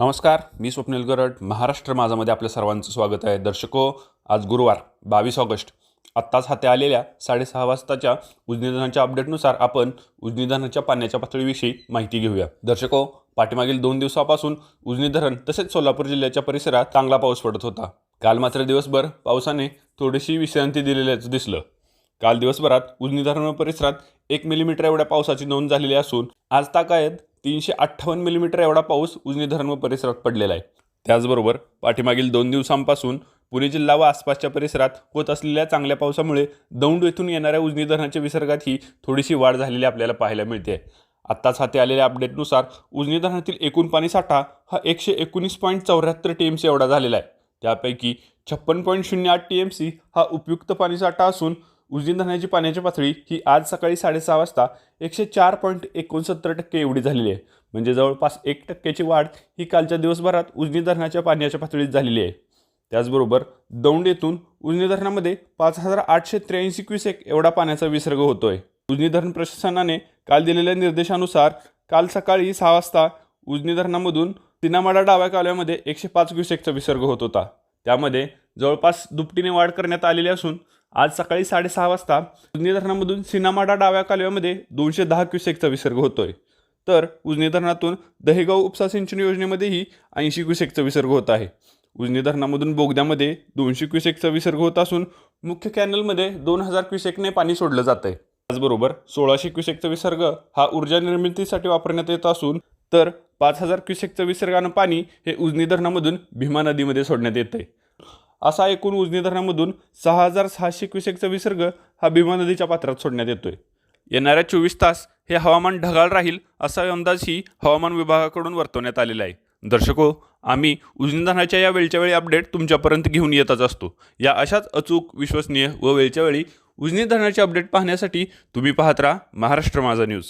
नमस्कार मी स्वप्नील गरड. महाराष्ट्र माझामध्ये आपल्या सर्वांचं स्वागत आहे. दर्शको आज गुरुवार बावीस ऑगस्ट. आत्ताच हाते आलेल्या साडेसहा वाजताच्या उजनीधरनाच्या अपडेटनुसार आपण उजनीधरनाच्या पाण्याच्या पातळीविषयी माहिती घेऊया. दर्शको पाठीमागील दोन दिवसापासून उजनी धरण तसेच सोलापूर जिल्ह्याच्या परिसरात चांगला पाऊस पडत होता. काल मात्र दिवसभर पावसाने थोडीशी विश्रांती दिलेल्याचं दिसलं. काल दिवसभरात उजनी धरण परिसरात एक मिलीमीटर एवढ्या पावसाची नोंद झालेली असून आज ताकायत तीनशे अठ्ठावन्न मिलीमीटर एवढा पाऊस उजनी धरण व परिसरात पडलेला आहे. त्याचबरोबर पाठीमागील दोन दिवसांपासून पुणे जिल्हा व आसपासच्या परिसरात होत असलेल्या चांगल्या पावसामुळे दौंड येथून येणाऱ्या उजनी धरणाच्या विसर्गातही थोडीशी वाढ झालेली आपल्याला पाहायला मिळते. आत्ताच हाती आलेल्या अपडेटनुसार उजनी धरणातील एकूण पाणी साठा हा एकशे एकोणीस पॉईंट चौऱ्याहत्तर टी एम सी एवढा झालेला आहे. त्यापैकी छप्पन पॉईंट शून्य आठ टी एम सी हा उपयुक्त पाणीसाठा असून उजनी धरणाची पाण्याची पातळी ही आज सकाळी साडेसहा वाजता एकशे चार पॉईंट एकोणसत्तर टक्के एवढी झालेली आहे. म्हणजे जवळपास एक टक्क्याची वाढ ही कालच्या दिवसभरात उजनी धरणाच्या पाण्याच्या पातळीत झालेली आहे. त्याचबरोबर दौंड येथून उजनी धरणामध्ये पाच हजार आठशे त्र्याऐंशी क्युसेक एवढा पाण्याचा विसर्ग होतोय. उजनी धरण प्रशासनाने काल दिलेल्या निर्देशानुसार काल सकाळी सहा वाजता उजनी धरणामधून सिनामाडा डाव्या कालव्यामध्ये एकशे पाच क्युसेकचा विसर्ग होत होता. त्यामध्ये जवळपास दुपटीने वाढ करण्यात आलेली असून आज सकाळी साडेसहा वाजता उजनी धरणामधून सिनामाडा डाव्या कालव्यामध्ये दोनशे दहा क्युसेकचा विसर्ग होतोय. तर उजनी धरणातून दहेगाव उपसा सिंचन योजनेमध्येही ऐंशी क्युसेकचा विसर्ग होत आहे. उजनी धरणामधून बोगद्यामध्ये दोनशे क्युसेकचा विसर्ग होत असून मुख्य कॅनलमध्ये दोन हजार क्युसेकने पाणी सोडलं जात आहे त्याचबरोबर सोळाशे क्युसेकचा विसर्ग हा ऊर्जा निर्मितीसाठी वापरण्यात येत असून तर पाच हजार क्युसेकचं विसर्गानं पाणी हे उजनी धरणामधून भीमा नदीमध्ये सोडण्यात येतं आहे असा एकूण उजनी धरणामधून सहा हजार सहाशे क्युसेकचा विसर्ग हा भीमा नदीच्या पात्रात सोडण्यात येतोय. येणाऱ्या चोवीस तास हे हवामान ढगाळ राहील असा अंदाजही हवामान विभागाकडून वर्तवण्यात आलेला आहे. दर्शको आम्ही उजनी धरणाच्या या वेळच्या वेळी अपडेट तुमच्यापर्यंत घेऊन येतच असतो. या अशाच अचूक विश्वसनीय व वेळच्या वेळी उजनी धरणाचे अपडेट पाहण्यासाठी तुम्ही पाहत राहा महाराष्ट्र माझा न्यूज.